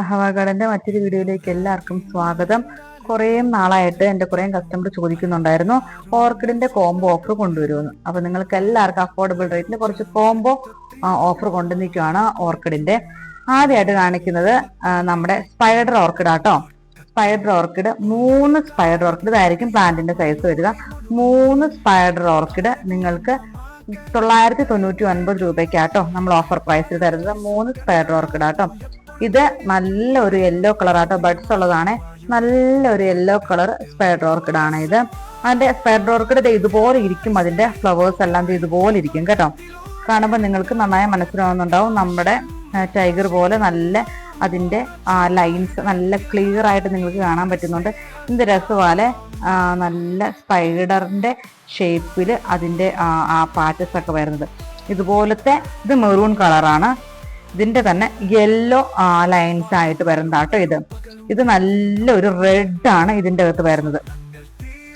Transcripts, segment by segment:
അഹവ ഗാർഡന്റെ മറ്റൊരു വീഡിയോയിലേക്ക് എല്ലാവർക്കും സ്വാഗതം. കുറേ നാളായിട്ട് എന്റെ കുറേ കസ്റ്റമർ ചോദിക്കുന്നുണ്ടായിരുന്നു ഓർക്കിഡിന്റെ കോംബോ ഓഫർ കൊണ്ടുവരുമെന്ന് അപ്പൊ നിങ്ങൾക്ക് എല്ലാവർക്കും അഫോർഡബിൾ റേറ്റിന് കുറച്ച് കോംബോ ഓഫർ കൊണ്ടുവന്നിരിക്കുകയാണ് ഓർക്കിഡിന്റെ ആദ്യമായിട്ട് കാണിക്കുന്നത് നമ്മുടെ സ്പൈഡർ ഓർക്കിഡ് ആട്ടോ. സ്പൈഡർ ഓർക്കിഡ് മൂന്ന് സ്പൈഡർ ഓർക്കിഡ് ഇതായിരിക്കും പ്ലാന്റിന്റെ സൈസ് വരിക. മൂന്ന് സ്പൈഡർ ഓർക്കിഡ് നിങ്ങൾക്ക് തൊള്ളായിരത്തി തൊണ്ണൂറ്റി ഒൻപത് രൂപയ്ക്കാട്ടോ നമ്മൾ ഓഫർ പ്രൈസിൽ തരുന്നത്. മൂന്ന് സ്പൈഡർ ഓർക്കിഡ് ആട്ടോ. ഇത് നല്ല ഒരു യെല്ലോ കളർ ആട്ടോ. ബഡ്സ് ഉള്ളതാണ്. നല്ല ഒരു യെല്ലോ കളർ സ്പൈഡർ ഓർക്കിഡ് ആണ് ഇത്. അതിന്റെ സ്പൈഡർ ഓർക്കിഡ് ഇതുപോലെ ഇരിക്കും. അതിന്റെ ഫ്ലവേഴ്സ് എല്ലാം ഇതുപോലെ ഇരിക്കും കേട്ടോ. കാണുമ്പോൾ നിങ്ങൾക്ക് നന്നായി മനസ്സിലാവുന്നുണ്ടാവും. നമ്മുടെ ടൈഗർ പോലെ നല്ല അതിന്റെ ലൈൻസ് നല്ല ക്ലിയർ ആയിട്ട് നിങ്ങൾക്ക് കാണാൻ പറ്റുന്നുണ്ട്. എന്ത് രസപോലെ നല്ല സ്പൈഡറിന്റെ ഷേപ്പിൽ അതിന്റെ ആ പാറ്റസ് ഒക്കെ വരുന്നത്. ഇതുപോലത്തെ ഇത് മെറൂൺ കളറാണ് ഇതിന്റെ തന്നെ യെല്ലോ ലൈൻസ് ആയിട്ട് വരുന്നതാട്ടോ ഇത്. ഇത് നല്ലൊരു റെഡ് ആണ് ഇതിന്റെ അകത്ത് വരുന്നത്.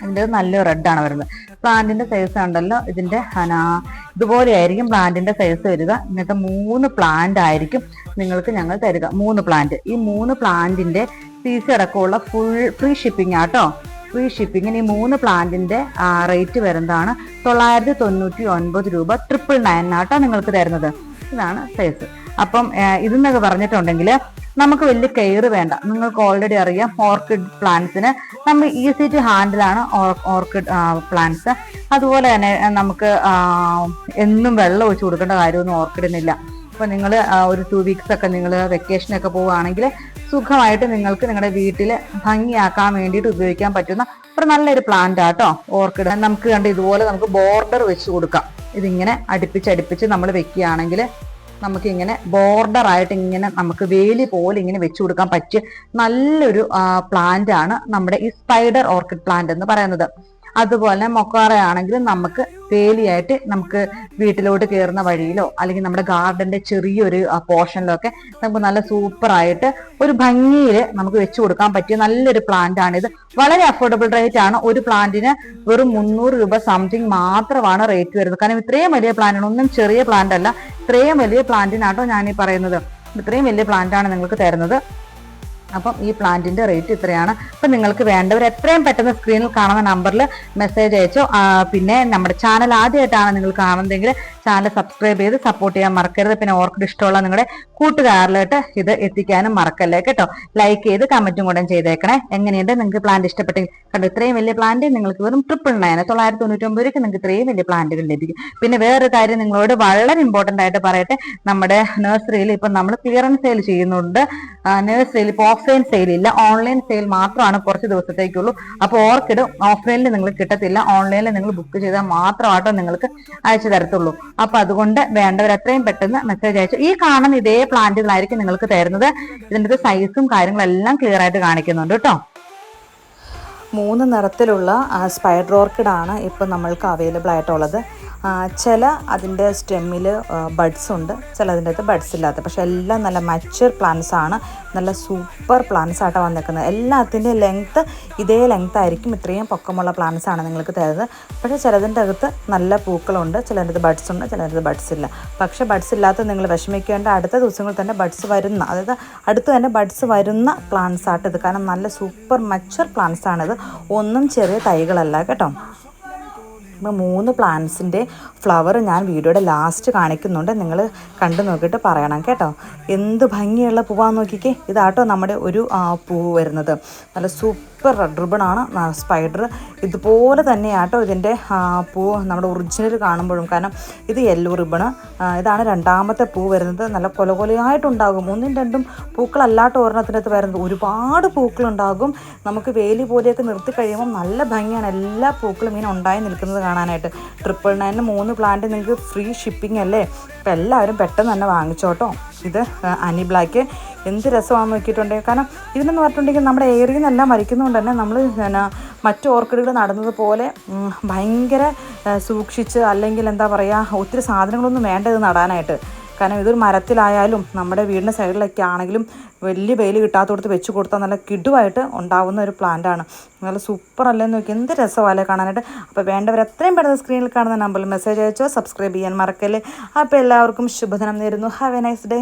ഇതിന്റെ നല്ല റെഡാണ് വരുന്നത്. പ്ലാന്റിന്റെ സൈസ് ഉണ്ടല്ലോ ഇതിന്റെ ഇതുപോലെ ആയിരിക്കും പ്ലാന്റിന്റെ സൈസ് വരിക. ഇങ്ങനത്തെ മൂന്ന് പ്ലാന്റ് ആയിരിക്കും നിങ്ങൾക്ക് ഞങ്ങൾ തരിക. മൂന്ന് പ്ലാന്റ് ഈ മൂന്ന് പ്ലാന്റിന്റെ സി സി അടക്കമുള്ള ഫുൾ ഫ്രീ ഷിപ്പിംഗ് ആട്ടോ ഫ്രീ ഷിപ്പിങ്ങിന് ഈ മൂന്ന് പ്ലാന്റിന്റെ റേറ്റ് വരുന്നതാണ് തൊള്ളായിരത്തി തൊണ്ണൂറ്റി ഒൻപത് രൂപ ട്രിപ്പിൾ നയൻ ആട്ടോ നിങ്ങൾക്ക് തരുന്നത്. ഇതാണ് സൈസ് അപ്പം ഇതെന്നൊക്കെ പറഞ്ഞിട്ടുണ്ടെങ്കിൽ നമുക്ക് വലിയ കെയർ വേണ്ട. നിങ്ങൾക്ക് ഓൾറെഡി അറിയാം ഓർക്കിഡ് പ്ലാന്റ്സിന് നമ്മൾ ഈസി ടു ഹാൻഡിലാണ് ഓർക്കിഡ് പ്ലാന്റ്സ് അതുപോലെ തന്നെ നമുക്ക് എന്നും വെള്ളം ഒഴിച്ചു കൊടുക്കേണ്ട കാര്യമൊന്നും ഓർക്കിഡിനില്ല അപ്പോൾ നിങ്ങൾ ഒരു ടു വീക്സ് ഒക്കെ നിങ്ങൾ വെക്കേഷനൊക്കെ പോവുകയാണെങ്കിൽ സുഖമായിട്ട് നിങ്ങൾക്ക് നിങ്ങളുടെ വീട്ടിൽ ഭംഗിയാക്കാൻ വേണ്ടിയിട്ട് ഉപയോഗിക്കാൻ പറ്റുന്ന ഒരു നല്ലൊരു പ്ലാന്റ് ആട്ടോ ഓർക്കിഡ് നമുക്ക് കണ്ട് ഇതുപോലെ നമുക്ക് ബോർഡർ വെച്ച് കൊടുക്കാം. ഇതിങ്ങനെ അടുപ്പിച്ച് അടുപ്പിച്ച് നമ്മൾ വെക്കുകയാണെങ്കിൽ നമുക്ക് ഇങ്ങനെ ബോർഡർ ആയിട്ട് ഇങ്ങനെ നമുക്ക് വേലി പോലെ ഇങ്ങനെ വെച്ചു കൊടുക്കാൻ പറ്റിയ നല്ലൊരു പ്ലാന്റ് ആണ് നമ്മുടെ ഈ സ്പൈഡർ ഓർക്കിഡ് പ്ലാന്റ് എന്ന് പറയുന്നത്. അതുപോലെ മൊക്കാറ ആണെങ്കിലും നമുക്ക് വേലിയായിട്ട് നമുക്ക് വീട്ടിലോട്ട് കയറുന്ന വഴിയിലോ അല്ലെങ്കിൽ നമ്മുടെ ഗാർഡന്റെ ചെറിയൊരു പോർഷനിലോ ഒക്കെ നമുക്ക് നല്ല സൂപ്പറായിട്ട് ഒരു ഭംഗിയിൽ നമുക്ക് വെച്ചു കൊടുക്കാൻ പറ്റിയ നല്ലൊരു പ്ലാന്റ് ആണിത് വളരെ അഫോർഡബിൾ റേറ്റ് ആണ്. ഒരു പ്ലാന്റിന് വെറും മുന്നൂറ് രൂപ സംതിങ് മാത്രമാണ് റേറ്റ് വരുന്നത്. കാരണം ഇത്രയും വലിയ പ്ലാന്റ് ആണ്. ഒന്നും ചെറിയ പ്ലാന്റ് അല്ല. ഇത്രയും വലിയ പ്ലാന്റിനാട്ടോ ഞാൻ ഈ പറയുന്നത്. ഇത്രയും വലിയ പ്ലാന്റാണ് നിങ്ങൾക്ക് തരുന്നത്. അപ്പം ഈ പ്ലാന്റിന്റെ റേറ്റ് ഇത്രയാണ്. അപ്പം നിങ്ങൾക്ക് വേണ്ടവർ എത്രയും പെട്ടെന്ന് സ്ക്രീനിൽ കാണുന്ന നമ്പറിൽ മെസ്സേജ് അയച്ചോ. പിന്നെ നമ്മുടെ ചാനൽ ആദ്യമായിട്ടാണ് നിങ്ങൾ കാണുന്നതെങ്കിൽ ചാനൽ സബ്സ്ക്രൈബ് ചെയ്ത് സപ്പോർട്ട് ചെയ്യാൻ മറക്കരുത്. പിന്നെ ഓർക്കിഡ് ഇഷ്ടമുള്ള നിങ്ങളുടെ കൂട്ടുകാരിലോട്ട് ഇത് എത്തിക്കാനും മറക്കല്ലേ കേട്ടോ. ലൈക്ക് ചെയ്ത് കമന്റും കൂടെ ചെയ്തേക്കണേ. എങ്ങനെയുണ്ട്? നിങ്ങൾക്ക് പ്ലാന്റ് ഇഷ്ടപ്പെട്ടെങ്കിൽ കണ്ടോ ഇത്രയും വലിയ പ്ലാന്റ് നിങ്ങൾക്ക് വെറും ട്രിപ്പിൾ നയൻ തൊള്ളായിരത്തി തൊണ്ണൂറ്റി ഒമ്പത് രൂപയ്ക്ക് നിങ്ങൾക്ക് ഇത്രയും വലിയ പ്ലാന്റുകൾ ലഭിക്കും. പിന്നെ വേറൊരു കാര്യം നിങ്ങളോട് വളരെ ഇമ്പോർട്ടന്റ് ആയിട്ട് പറയട്ടെ. നമ്മുടെ നഴ്സറിയിൽ ഇപ്പം നമ്മൾ ക്ലിയറൻസ് സെയിൽ ചെയ്യുന്നുണ്ട്. നഴ്സറിയിൽ ഇപ്പോൾ ഓഫ്ലൈൻ സെയിൽ ഇല്ല. ഓൺലൈൻ സെയിൽ മാത്രമാണ് കുറച്ച് ദിവസത്തേക്കുള്ളൂ. അപ്പോൾ ഓർക്കിഡ് ഓഫ്ലൈനിൽ നിങ്ങൾ കിട്ടത്തില്ല. ഓൺലൈനിൽ നിങ്ങൾ ബുക്ക് ചെയ്താൽ മാത്രമാട്ടോ നിങ്ങൾക്ക് അയച്ചു തരത്തുള്ളൂ. അപ്പോൾ അതുകൊണ്ട് വേണ്ടവർ എത്രയും പെട്ടെന്ന് മെസ്സേജ് അയച്ചു ഈ കാണുന്ന ഇതേ പ്ലാന്റുകളായിരിക്കും നിങ്ങൾക്ക് തരുന്നത്. ഇതിന്റെ സൈസും കാര്യങ്ങളെല്ലാം ക്ലിയർ ആയിട്ട് കാണിക്കുന്നുണ്ട് കേട്ടോ. മൂന്ന് നിറത്തിലുള്ള സ്പൈഡർ ഓർക്കിഡാണ് ഇപ്പം നമ്മൾക്ക് അവൈലബിൾ ആയിട്ടുള്ളത്. ചില അതിന്റെ സ്റ്റെമ്മിൽ ബഡ്സ് ഉണ്ട്. ചില അതിന്റെ അകത്ത് ബഡ്സ് ഇല്ലാത്ത. പക്ഷേ എല്ലാം നല്ല മച്ചുവർ പ്ലാന്റ്സ് ആണ്. നല്ല സൂപ്പർ പ്ലാന്റ്സ് ആയിട്ട് വന്നിരിക്കുന്നത്. എല്ലാത്തിന്റെ ലെങ്ത്ത് ഇതേ ലെങ്ത് ആയിരിക്കും. ഇത്രയും പൊക്കമുള്ള പ്ലാന്റ്സ് ആണ് നിങ്ങൾക്ക് തരുന്നത്. പക്ഷേ ചിലതിന്റെ അകത്ത് നല്ല പൂക്കളുണ്ട്. ചിലതിന്റെ ബഡ്സ് ഉണ്ട്. ചിലതിന്റെ ബഡ്സ് ഇല്ല. പക്ഷേ ബഡ്സ് ഇല്ലാത്ത നിങ്ങൾ വിഷമിക്കേണ്ട. അടുത്ത ദിവസങ്ങളിൽ തന്നെ ബഡ്സ് വരുന്ന അതായത് അടുത്ത് തന്നെ ബഡ്സ് വരുന്ന പ്ലാന്റ്സ് ആയിട്ട് ഇത്. കാരണം നല്ല സൂപ്പർ മച്ചർ പ്ലാന്റ്സ് ആണിത്. ഒന്നും ചെറിയ തൈകളല്ല. കേട്ടോ. അപ്പോൾ മൂന്ന് പ്ലാന്റ്സിന്റെ ഫ്ലവർ ഞാൻ വീഡിയോയുടെ ലാസ്റ്റ് കാണിക്കുന്നുണ്ട്. നിങ്ങൾ കണ്ടു നോക്കിയിട്ട് പറയണം കേട്ടോ. എന്ത് ഭംഗിയുള്ള പൂവാന്ന് നോക്കിക്കേ. ഇതാട്ടോ നമ്മുടെ ഒരു പൂവ് വരുന്നത്. നല്ല സൂപ്പർ റെഡ് റിബണാണ് സ്പൈഡർ ഇതുപോലെ തന്നെയാട്ടോ ഇതിന്റെ പൂ നമ്മുടെ ഒറിജിനൽ കാണുമ്പോഴും. കാരണം ഇത് യെല്ലോ റിബണ് ഇതാണ് രണ്ടാമത്തെ പൂ വരുന്നത്. നല്ല കൊല കൊലയായിട്ടുണ്ടാകും. ഒന്നും രണ്ടും പൂക്കളല്ലാട്ടോ ഒരെണ്ണത്തിനകത്ത് വരുന്നത്. ഒരുപാട് പൂക്കളുണ്ടാകും. നമുക്ക് വേലി പോലെയൊക്കെ നിർത്തി കഴിയുമ്പോൾ നല്ല ഭംഗിയാണ്. എല്ലാ പൂക്കളും ഇങ്ങനെ ഉണ്ടായി നിൽക്കുന്നത് കാണാനായിട്ട്. ട്രിപ്പിൾ നയനിന് മൂന്ന് പ്ലാന്റ് നിങ്ങൾക്ക് ഫ്രീ ഷിപ്പിംഗ് അല്ലേ? അപ്പം എല്ലാവരും പെട്ടെന്ന് തന്നെ വാങ്ങിച്ചോട്ടോ. ഇത് അനി ബ്ലാക്ക് എന്ത് രസമാണെന്ന് നോക്കിയിട്ടുണ്ടെങ്കിൽ കാരണം ഇതിനെന്ന് പറഞ്ഞിട്ടുണ്ടെങ്കിൽ നമ്മുടെ ഏരിയയിൽ നിന്നെല്ലാം വരയ്ക്കുന്നതുകൊണ്ട് തന്നെ നമ്മൾ പിന്നെ മറ്റു ഓർക്കിഡുകൾ നടുന്നത് ഉം, ഭയങ്കര സൂക്ഷിച്ച് അല്ലെങ്കിൽ എന്താ പറയുക ഒത്തിരി സാധനങ്ങളൊന്നും വേണ്ട ഇത് നടാനായിട്ട്. കാരണം ഇതൊരു മരത്തിലായാലും നമ്മുടെ വീടിന്റെ സൈഡിലൊക്കെ ആണെങ്കിലും വലിയ വെയിൽ കിട്ടാത്തടത്ത് വെച്ച് കൊടുത്താൽ നല്ല കിടുവായിട്ട് ഉണ്ടാവുന്ന ഒരു പ്ലാന്റാണ്. നല്ല സൂപ്പർ അല്ലേ നോക്കി എന്ത് രസമല്ലേ കാണാനായിട്ട്. അപ്പോൾ വേണ്ടവർ എത്രയും പെട്ടെന്ന് സ്ക്രീനിൽ കാണുന്ന നമ്പറിൽ മെസ്സേജ് അയച്ചോ സബ്സ്ക്രൈബ് ചെയ്യാൻ മറക്കല്ലേ. അപ്പോൾ എല്ലാവർക്കും ശുഭദിനം നേരുന്നു. Have A nice day